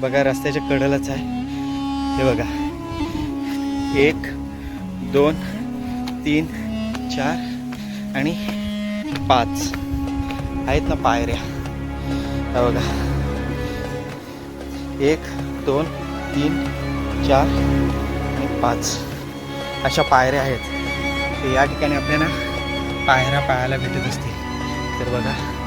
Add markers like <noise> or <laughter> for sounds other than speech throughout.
बघा रस्त्याच्या कडेलाच आहे. हे बघा. एक दोन तीन चार आणि पाच. आहेत ना पायऱ्या. हा बघा. एक दोन तीन चार आणि पाच. अशा पायऱ्या आहेत. तर या ठिकाणी आपल्याला पायऱ्या पाहायला भेटत असतील. तर बघा.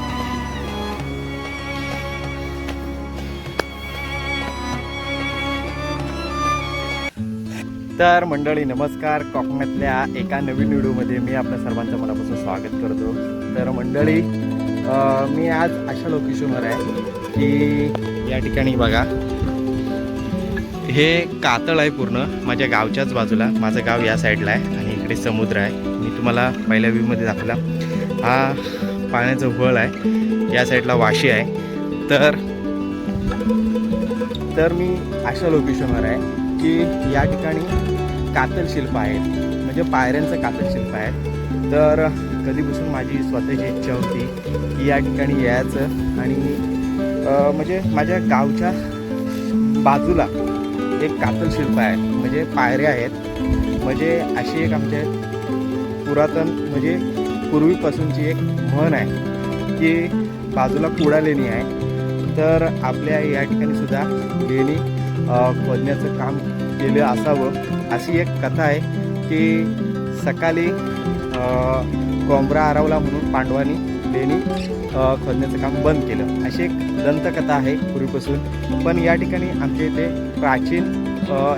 तर मंडळी नमस्कार. कोकणातल्या एका नवीन व्हिडिओमध्ये मी आपल्या सर्वांचं मनापासून स्वागत करतो. तर मंडळी मी आज अशा लोकेशनवर आहे की या ठिकाणी बघा. हे कातळ आहे पूर्ण माझ्या गावच्याच बाजूला. माझं गाव या साईडला आहे आणि इकडे समुद्र आहे. मी तुम्हाला पहिल्या व्ह्यूमध्ये दाखवला. हा पाण्याचं वळ आहे. या साईडला वाशी आहे. तर तर मी अशा लोकेशनवर आहे. की या ठिकाणी कातल शिल्प आहेत. म्हणजे पायऱ्यांचं कातल शिल्प आहे तर कधीपासून माझी स्वतःची इच्छा होती की या ठिकाणी यायचं आणि म्हणजे माझ्या गावच्या बाजूला एक कातल शिल्प आहे. म्हणजे पायऱ्या आहेत. म्हणजे अशी एक आमच्या पुरातन म्हणजे पूर्वीपासूनची एक म्हण आहे की बाजूला कुडा लेणी आहे. तर आपल्या या ठिकाणी सुद्धा लेणी खोदण्याचं काम केलं असावं अशी एक कथा आहे की सकाळी कोंबरा आरवला म्हणून पांडवांनी लेणी खोदण्याचं काम बंद केलं. अशी एक दंतकथा आहे पूर्वीपासून. पण या ठिकाणी आमच्या इथे प्राचीन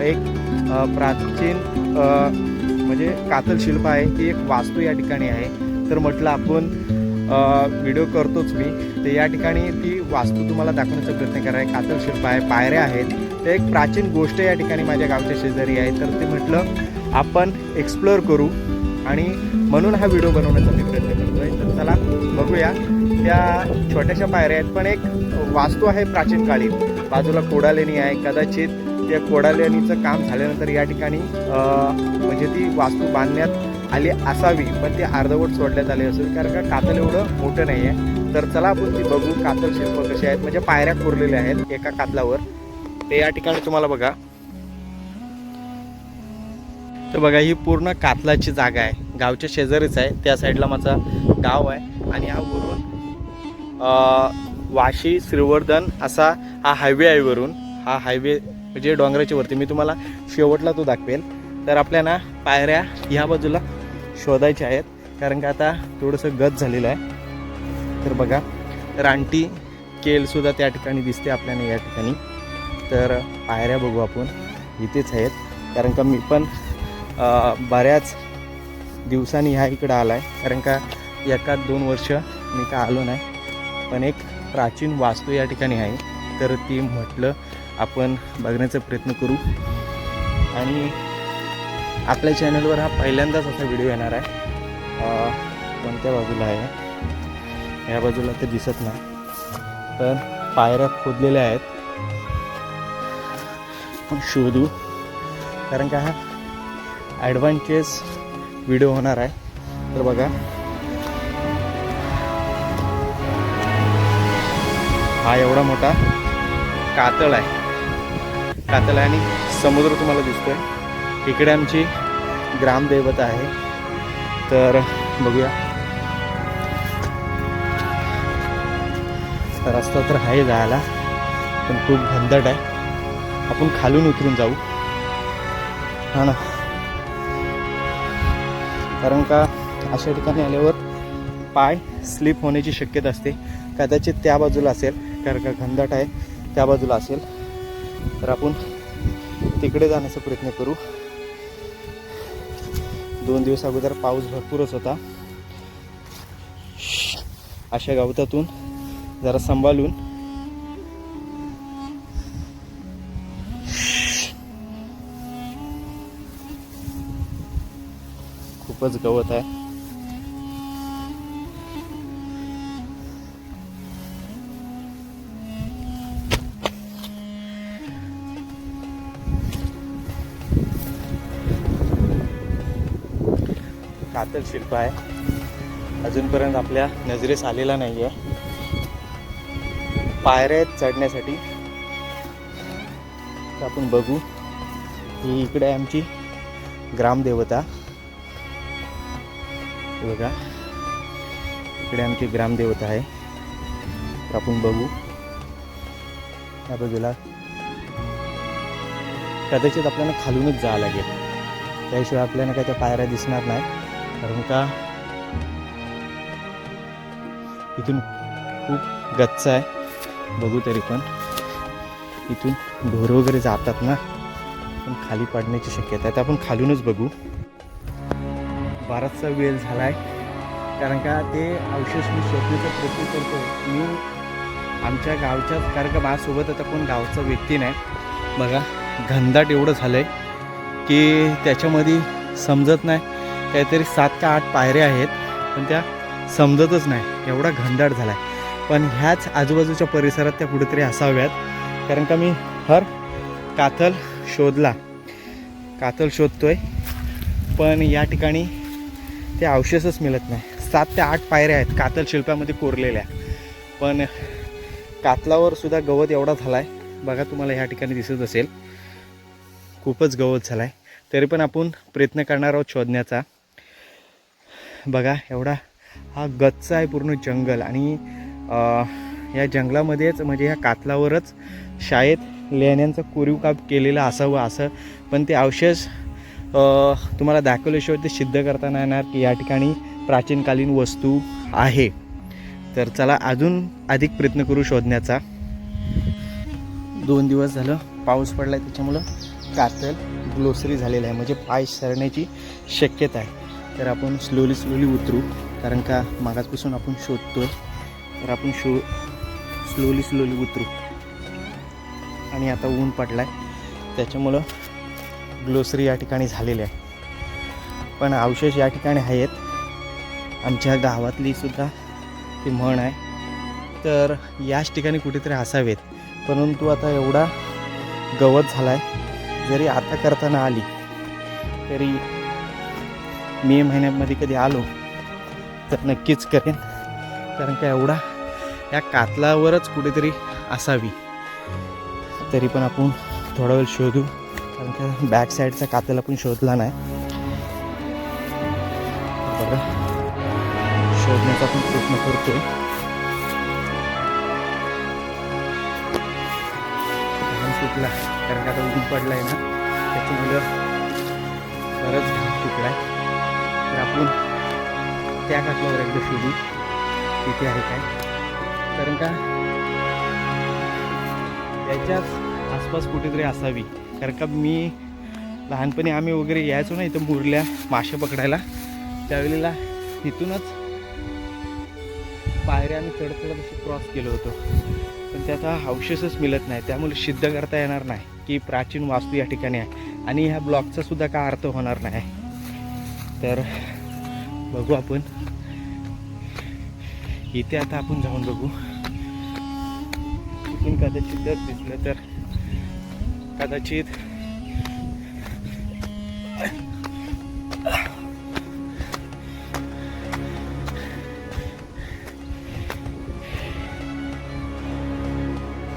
एक प्राचीन म्हणजे कातल शिल्प आहे. ती एक वास्तू या ठिकाणी आहे. तर म्हटलं आपण व्हिडिओ करतोच मी. तर या ठिकाणी ती वास्तू तुम्हाला दाखवण्याचा प्रयत्न करा. आहे कातल शिल्प आहे. पायऱ्या आहेत. तर एक प्राचीन गोष्ट या ठिकाणी माझ्या गावच्या शेजारी आहे. तर ते म्हटलं आपण एक्सप्लोअर करू आणि म्हणून हा व्हिडिओ बनवण्याचा मी प्रयत्न करतोय. तर चला बघूया. त्या छोट्याशा पायऱ्या आहेत पण एक वास्तू आहे प्राचीन काळी. बाजूला कोडालेणी आहे कदाचित त्या कोडालेणीचं काम झाल्यानंतर या ठिकाणी म्हणजे ती वास्तू बांधण्यात आली असावी पण ते अर्धवट सोडण्यात आले असेल कारण का कातल एवढं मोठं नाही आहे तर चला आपण ती बघू कातल शिल्प कसे आहेत. म्हणजे पायऱ्या कोरलेल्या आहेत एका कातलावर. ते या ठिकाणी तुम्हाला बघा. तर बघा ही पूर्ण कातलाची जागा आहे. गावच्या शेजारीच आहे. त्या साईडला माझा गाव आहे आणि हा वरून वाशी श्रीवर्धन असा हा हायवे आहे वरून. हा हायवे म्हणजे डोंगराच्या वरती. मी तुम्हाला शेवटला तो दाखवेल तर आपल्याला पायऱ्या ह्या बाजूला शोधायच्या आहेत. कारण का आता थोडंसं गत झालेलं आहे. तर बघा रानटी केलसुद्धा त्या ठिकाणी दिसते आपल्याला या ठिकाणी. तर पायऱ्या बघू आपण. इथेच आहेत. कारण का मी पण बऱ्याच दिवसांनी ह्या इकडं आला आहे कारण का एखाद दोन वर्ष मी का आलो नाही. पण एक प्राचीन वास्तू या ठिकाणी आहे. तर ती म्हटलं आपण बघण्याचा प्रयत्न करू. आणि आपल्या चॅनलवर हा पहिल्यांदाच असा व्हिडिओ येणार आहे. कोणत्या बाजूला आहे? या बाजूला तर दिसत नाही. तर पायऱ्या खोदलेल्या आहेत. आपण शोधू. कारण का हा ॲडव्हान्टेज व्हिडिओ होणार आहे. तर बघा. हा एवढा मोठा कातळ आहे. कातळ आहे आणि समुद्र तुम्हाला दिसतोय. इकडे आमची ग्रामदैवत आहे. तर बघूया. रस्ता तर आहे जायला पण खूप घनदट आहे. आपण खालून उतरून जाऊ. हा ना. कारण का अशा ठिकाणी आल्यावर पाय स्लिप होण्याची शक्यता असते. कदाचित त्या बाजूला असेल कारण का घनदाट आहे त्या बाजूला असेल. तर आपण तिकडे जाण्याचा प्रयत्न करू. दोन दिवस अगोदर पाऊस भरपूरच होता. अशा गवतातून जरा सांभाळून खूपच गवत आहे. कातल शिल्प आहे. अजूनपर्यंत आपल्या नजरेस आलेला नाही आहे पायऱ्या आहेत चढण्यासाठी. आपण बघू ही इकडे आहे आमची ग्रामदेवता. बघा. इकडे आमची ग्रामदेवता आहे. आपण बघू. त्या बाजूला. कदाचित आपल्याला खालूनच जावं लागेल. त्याशिवाय आपल्याला काय त्या पायऱ्या दिसणार नाही. कारण का? इथून खूप गच्च आहे. बघू तरी पण. इथून ढोरं वगैरे जातात ना. पण खाली पडण्याची शक्यता आहे. तर आपण खालूनच बघू. बराचसा वेळ झाला आहे कारण का ते अवशेष मी शोधण्याचा प्रयत्न करतो. मी आमच्या गावच्याच कारण का माझ्यासोबत आता कोण गावचा व्यक्ती नाही. बघा घनदाट एवढं झालं आहे की त्याच्यामध्ये समजत नाही. काहीतरी सात का आठ पायऱ्या आहेत पण त्या समजतच नाही. एवढा घनदाट झाला आहे पण ह्याच आजूबाजूच्या परिसरात त्या कुठेतरी असाव्यात. कारण का मी हर कातल शोधला. कातल शोधतोय. पण या ठिकाणी ते अवशेषच मिळत नाही. सात ते आठ पायऱ्या आहेत कातल शिल्पामध्ये कोरलेल्या. पण कातलावर सुद्धा गवत एवढा झाला आहे बघा तुम्हाला ह्या ठिकाणी दिसत असेल. खूपच गवत झाला आहे तरी पण आपण प्रयत्न करणार आहोत शोधण्याचा. बघा एवढा हा गच्च आहे पूर्ण जंगल आणि या जंगलामध्येच म्हणजे ह्या कातलावरच शाळेत लेण्यांचं कोरीव केलेलं असावं असं पण ते अवशेष तुम्हाला दाखवल्याशिवाय ते सिद्ध करता नाही येणार की या ठिकाणी प्राचीनकालीन वस्तू आहे. तर चला अजून अधिक प्रयत्न करू शोधण्याचा. दोन दिवस झालं पाऊस पडला आहे त्याच्यामुळं कातल ग्लोसरी झालेलं आहे. म्हणजे पाय सरण्याची शक्यता आहे. तर आपण स्लोली स्लोली उतरू. कारण का मागासपासून आपण शोधतो आहे तर आपण शो स्लोली स्लोली उतरू. आणि आता ऊन पडला आहे त्याच्यामुळं ग्लोसरी या ठिकाणी झालेली आहे. पण अवशेष या ठिकाणी आहेत. आमच्या गावातली सुद्धा ती म्हण आहे. तर याच ठिकाणी कुठेतरी असावेत. परंतु आता एवढा गवत झाला आहे जरी आता करताना आली तरी मे महिन्यामध्ये कधी आलो तर नक्कीच करेन. कारण का एवढा या कातलावरच कुठेतरी असावी. तरी पण आपण थोडा वेळ शोधू. कारण का बॅक साईडचा कातल पण शोधला नाही. बघा. शोधण्याचा पण प्रयत्न करतोय. सुटला कारण का आता ऊन पडलाय ना त्याच्यामुळं बरंच घाम सुटलाय. तर आपण त्या कातल्यावर एकदा शोधू तिथे आहे काय. कारण का याच्याच आसपास कुठेतरी असावी. कारण का मी लहानपणी आम्ही वगैरे यायचो ना इथं मुरल्या मासे पकडायला. त्यावेळेला इथूनच पायऱ्या आम्ही चढ चढत असे क्रॉस केलो होतो. पण त्याचा अवशेषच मिळत नाही. त्यामुळे सिद्ध करता येणार नाही की प्राचीन वास्तू या ठिकाणी आहे. आणि ह्या ब्लॉकचा सुद्धा काय अर्थ होणार नाही. तर बघू आपण. इथे आता आपण जाऊन बघू. कदाचित जर दिसलं तर कदाचित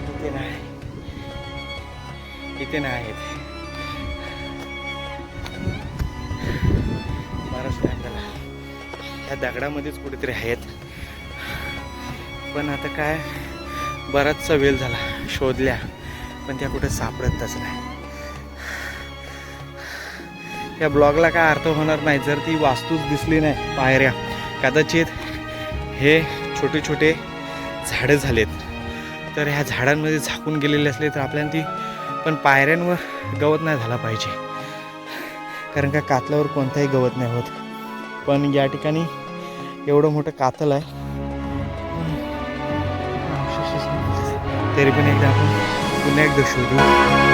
इथे नाही. इथे नाही आहेत बराच झाला ह्या दगडामध्येच कुठेतरी आहेत. पण आता काय? बराचसा वेळ झाला. शोधल्या. पण त्या कुठे सापडतच नाही. या ब्लॉगला काय अर्थ होणार नाही जर ती वास्तूच दिसली नाही पायऱ्या कदाचित हे छोटे छोटे झाडं झालेत. तर ह्या झाडांमध्ये झाकून गेलेले असले तर आपल्याला ती पण पायऱ्यांवर गवत नाही झाला पाहिजे. कारण का कातल्यावर कोणताही गवत नाही होत. पण या ठिकाणी एवढं मोठं कातल आहे. तरी पण एकदा आपण पुन्हा एकदा शोधू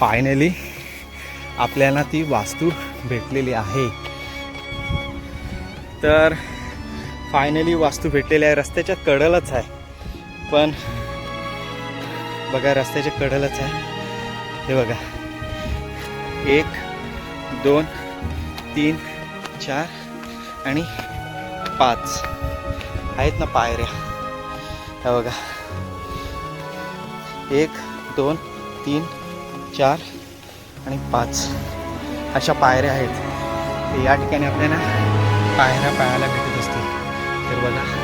फायनली आपल्याला ती वास्तू भेटलेली आहे. तर फायनली वास्तू भेटलेली आहे. रस्त्याच्या कडलच आहे. पण बघा रस्त्याच्या कडलच आहे. हे बघा. एक दोन तीन चार आणि पाच. आहेत ना पायऱ्या. ह्या बघा. एक दोन तीन चार आणि पाच. अशा पायऱ्या आहेत. या ठिकाणी आपल्याला पायऱ्या पाहायला भेटत असतील. तर बघा.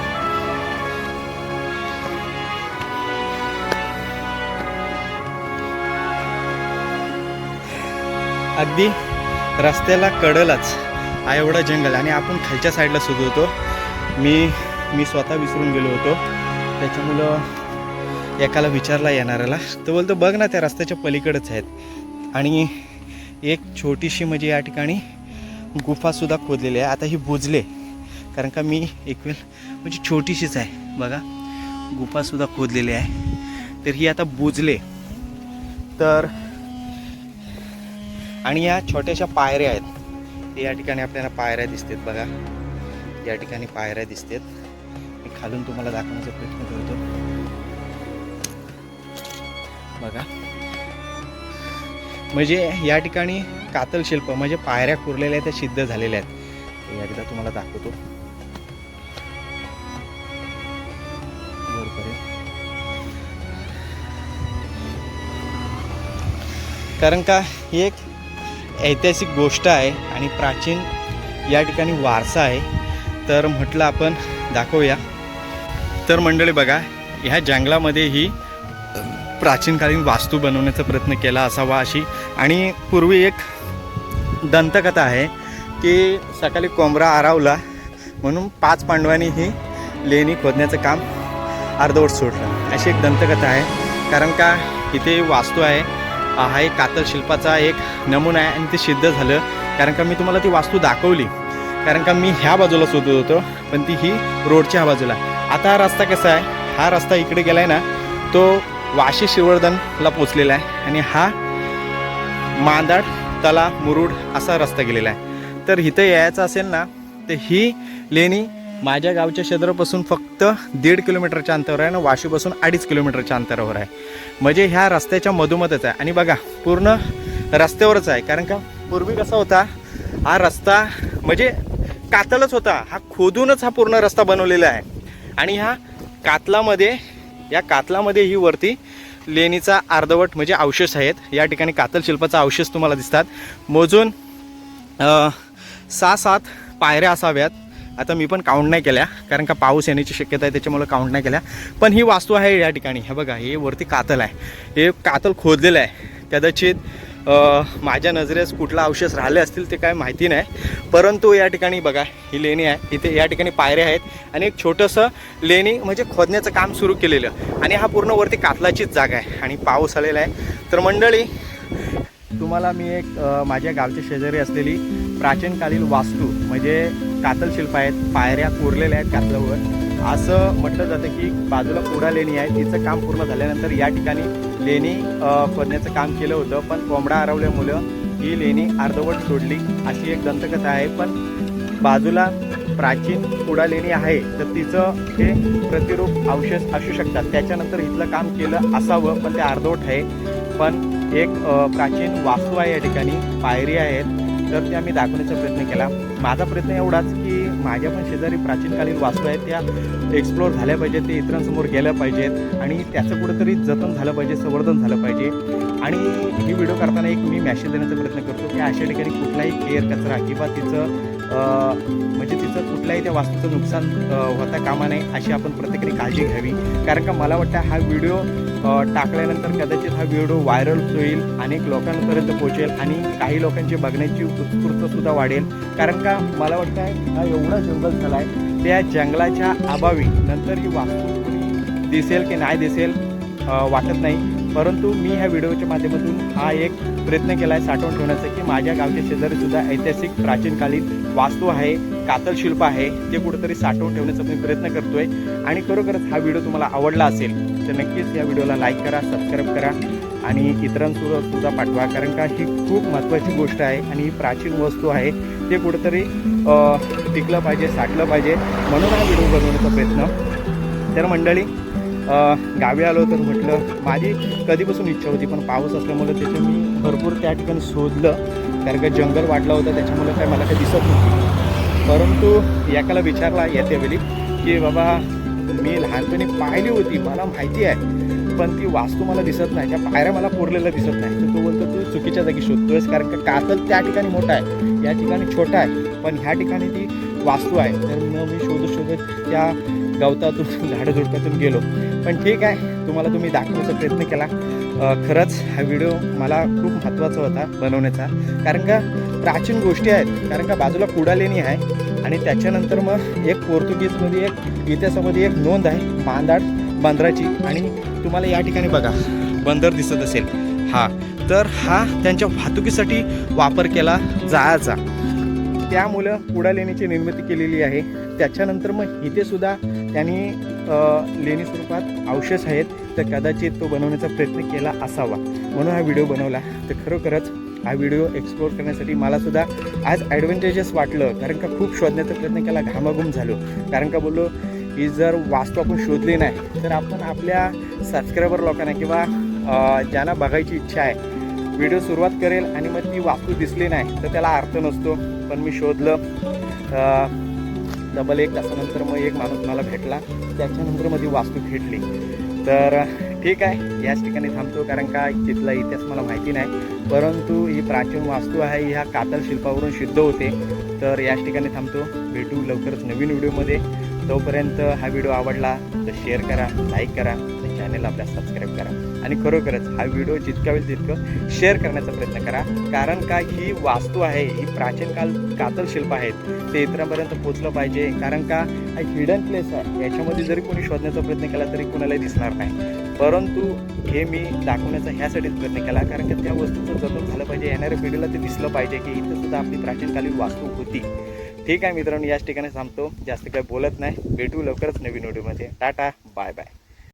अगदी रस्त्याला कडलच हा एवढा जंगल आणि आपण खालच्या साईडला सुद्धा होतो. मी मी स्वतः विसरून गेलो होतो. त्याच्यामुळं एकाला विचारला येणाऱ्याला. तो बोलतो बघ ना त्या रस्त्याच्या पलीकडेच आहेत. आणि एक छोटीशी म्हणजे या ठिकाणी गुफासुद्धा खोदलेली आहे. आता ही बुजले कारण का मी एकवेळ म्हणजे छोटीशीच आहे. बघा गुफासुद्धा खोदलेली आहे. तर ही आता बुजले. तर आणि या छोट्याशा पायऱ्या आहेत. ते या ठिकाणी आपल्याला पायऱ्या दिसतात बघा. या ठिकाणी पायऱ्या दिसतात. मी खालून तुम्हाला दाखवण्याचा प्रयत्न करतो बघा. म्हणजे या ठिकाणी कातल शिल्प म्हणजे पायऱ्या कुरलेल्या आहेत त्या सिद्ध झालेल्या आहेत. एकदा तुम्हाला दाखवतो. कारण का ही एक ऐतिहासिक गोष्ट आहे आणि प्राचीन या ठिकाणी वारसा आहे. तर म्हटलं आपण दाखवूया. तर मंडळी बघा ह्या जंगलामध्ये ही प्राचीनकालीन वास्तू बनवण्याचा प्रयत्न केला असावा अशी. आणि पूर्वी एक दंतकथा आहे की सकाळी कोंबरा आरावला म्हणून पाच पांडवांनी ही लेणी खोदण्याचं काम अर्धवट सोडलं. अशी एक दंतकथा आहे. कारण का इथे वास्तू आहे. हा एक कातल शिल्पाचा एक नमुना आहे आणि ते सिद्ध झालं. कारण का मी तुम्हाला ती वास्तू दाखवली. कारण का मी ह्या बाजूला शोधत होतो पण ती ही रोडच्या ह्या बाजूला. आता हा रस्ता कसा आहे? हा रस्ता इकडे गेला आहे ना तो वाशी शिवर्धनला पोचलेला आहे आणि हा मांदाड तला मुरुड असा रस्ता गेलेला आहे. तर इथं यायचं असेल ना तर ही लेणी माझ्या गावच्या क्षेत्रापासून फक्त दीड किलोमीटरच्या अंतरावर आहे आणि वाशीपासून अडीच किलोमीटरच्या अंतरावर आहे. म्हणजे ह्या रस्त्याच्या मधोमधच आहे. आणि बघा पूर्ण रस्त्यावरच आहे. कारण का पूर्वी कसा होता हा रस्ता म्हणजे कातलच होता. हा खोदूनच हा पूर्ण रस्ता बनवलेला आहे. आणि ह्या कातलामध्ये या कातलामध्ये ही वरती लेणीचा अर्धवट म्हणजे अवशेष आहेत. या ठिकाणी कातल शिल्पाचा अवशेष तुम्हाला दिसतात. मोजून सहा सात पायऱ्या असाव्यात. आता मी पण काउंट नाही केल्या कारण का पाऊस येण्याची शक्यता आहे त्याच्यामुळे काउंट नाही केल्या. पण ही वास्तू आहे या ठिकाणी. हे बघा हे वरती कातल आहे. हे कातल खोदलेलं आहे. कदाचित माझ्या नजरेस कुठला अवशेष राहिले असतील ते काय माहिती नाही. परंतु या ठिकाणी बघा ही लेणी आहे. इथे या ठिकाणी पायऱ्या आहेत आणि एक छोटंसं लेणी म्हणजे खोदण्याचं काम सुरू केलेलं. आणि हा पूर्ण वरती कातलाचीच जागा आहे आणि पाऊस आलेला आहे. तर मंडळी तुम्हाला मी एक माझ्या गावच्या शेजारी असलेली प्राचीनकालीन वास्तू म्हणजे कातल शिल्प आहेत पायऱ्या कोरलेल्या आहेत कातलावर. असं म्हटलं जातं की बाजूला कोरा लेणी आहे तिचं काम पूर्ण झाल्यानंतर या ठिकाणी लेणी खोदण्याचं काम केलं होतं पण कोंबडा हरवल्यामुळं ही लेणी अर्धवट सोडली. अशी एक दंतकथा आहे पण बाजूला प्राचीन कुडा लेणी आहे तर तिचं हे प्रतिरूप अवशेष असू शकतात. त्याच्यानंतर इथलं काम केलं असावं पण ते अर्धवट आहे. पण एक प्राचीन वास्तू आहे या ठिकाणी पायरी आहेत. तर त्या मी दाखवण्याचा प्रयत्न केला. माझा प्रयत्न एवढाच की माझ्या पण शेजारी प्राचीनकालीन वास्तू आहेत त्या एक्सप्लोअर झाल्या पाहिजेत ते इतरांसमोर गेल्या पाहिजेत आणि त्याचं कुठंतरी जतन झालं पाहिजे संवर्धन झालं पाहिजे. आणि ही व्हिडिओ करताना एक मी मॅसेज देण्याचा प्रयत्न करतो की अशा ठिकाणी कुठलाही केअर कचरा किंवा तिचं म्हणजे तिचं कुठल्याही त्या वास्तूचं नुकसान होता कामा नये अशी आपण प्रत्येकाने काळजी घ्यावी. कारण का मला वाटतं हा व्हिडिओ टाकल्यानंतर कदाचित हा व्हिडिओ व्हायरल होईल अनेक लोकांपर्यंत पोहोचेल आणि काही लोकांची बघण्याची उत्स्फूर्तसुद्धा वाढेल. कारण का मला वाटतं आहे हा एवढा जंगल झाला आहे त्या जंगलाच्या अभावी नंतर ही वास्तू दिसेल की नाही दिसेल वाटत नाही. परंतु मी ह्या व्हिडिओच्या माध्यमातून हा एक प्रयत्न केला आहे साठवून ठेवण्याचा की माझ्या गावच्या शेजारीसुद्धा ऐतिहासिक प्राचीनकालीन वास्तू आहे कातल शिल्प आहे ते कुठेतरी साठवून ठेवण्याचा मी प्रयत्न करतो आहे आणि खरोखरच हा व्हिडिओ तुम्हाला आवडला असेल तर नक्कीच या व्हिडिओला लाईक करा सबस्क्राईब करा आणि इतरांसोबत सुद्धा पाठवा. कारण का ही खूप महत्त्वाची गोष्ट आहे आणि ही प्राचीन वस्तू आहे. ते कुठंतरी टिकलं पाहिजे साठलं पाहिजे म्हणून हा व्हिडिओ बनवण्याचा प्रयत्न. तर मंडळी गावी आलो तर म्हटलं माझी कधीपासून इच्छा होती पण पाऊस असल्यामुळे त्याचं मी भरपूर त्या ठिकाणी शोधलं. कारण का जंगल वाढलं होतं त्याच्यामुळे काय मला काही दिसत नव्हती. परंतु एकाला विचारला येते वेळी की बाबा मी लहानपणी पाहिली होती मला माहिती आहे. पण ती वास्तू मला दिसत नाही. त्या पायऱ्या मला कोरलेल्या दिसत नाही. तर तो बोलतो तू चुकीच्या जागी शोधतोयस कारण का कातल त्या ठिकाणी मोठा आहे. या ठिकाणी छोटा आहे. पण ह्या ठिकाणी ती वास्तू आहे. तर मग मी शोधत शोधत त्या गवतातून <laughs> झाडझुडपातून गेलो. पण ठीक आहे. तुम्हाला तुम्ही दाखवण्याचा प्रयत्न केला. खरंच हा व्हिडिओ मला खूप महत्त्वाचा होता बनवण्याचा. कारण का प्राचीन गोष्टी आहेत. कारण का बाजूला कुडालेणी आहे. आणि त्याच्यानंतर मग एक पोर्तुगीजमध्ये एक इतिहासामध्ये एक नोंद आहे मांदाड बंदराची. आणि तुम्हाला या ठिकाणी बघा बंदर दिसत असेल. हा तर हा त्यांच्या वाहतुकीसाठी वापर केला जायचा. त्यामुळं कुडालेणीची निर्मिती केलेली आहे. त्याच्यानंतर मग इथे सुद्धा त्यांनी लेणी स्वरूपात अवशेष आहेत. तर कदाचित तो बनवण्याचा प्रयत्न केला असावा. म्हणून हा व्हिडिओ बनवला. तर खरोखरच हा व्हिडिओ एक्सप्लोर करण्यासाठी मला सुद्धा आज ॲडव्हेंटेजेस वाटलं. कारण का खूप शोधण्याचा प्रयत्न केला घामाघूम झालो. कारण का बोललो ही जर वास्तू आपण शोधली नाही तर आपण आपल्या सबस्क्रायबर लोकांना किंवा ज्यांना बघायची इच्छा आहे व्हिडिओ सुरुवात करेल आणि मग ती वास्तू दिसली नाही तर त्याला अर्थ नसतो. पण मी शोधलं डबल एक तासानंतर मग एक माणूस मला भेटला. त्याच्यानंतर मग ती वास्तू भेटली. तर ठीक आहे याच ठिकाणी थांबतो कारण का तिथला इतिहास मला माहिती नाही. परंतु ही प्राचीन वास्तू आहे ह्या कातल शिल्पावरून सिद्ध होते. तर याच ठिकाणी थांबतो. भेटू लवकरच नवीन व्हिडिओमध्ये. तोपर्यंत हा व्हिडिओ आवडला तर शेअर करा लाईक करा आणि चॅनल आपल्या सबस्क्राईब करा. आणि खरोखरच हा व्हिडिओ जितका होईल तितकं शेअर करण्याचा प्रयत्न करा. कारण का ही वास्तू आहे ही प्राचीन काल कातल शिल्प आहेत ते इतरांपर्यंत पोचलं पाहिजे. कारण का हा हिडन प्लेस आहे. याच्यामध्ये जरी कोणी शोधण्याचा प्रयत्न केला तरी कोणालाही दिसणार नाही. परंतु हे मी दाखवण्याचा ह्यासाठीच प्रयत्न केला कारण की त्या वस्तूचं जतन झालं पाहिजे. येणाऱ्या पिढीला ते दिसलं पाहिजे की इथं सुद्धा आपली प्राचीनकालीन वास्तू होती. ठीक आहे मित्रांनो याच ठिकाणी थांबतो. जास्त काही बोलत नाही. भेटू लवकरच नवीन व्हिडिओमध्ये. Tata bye bye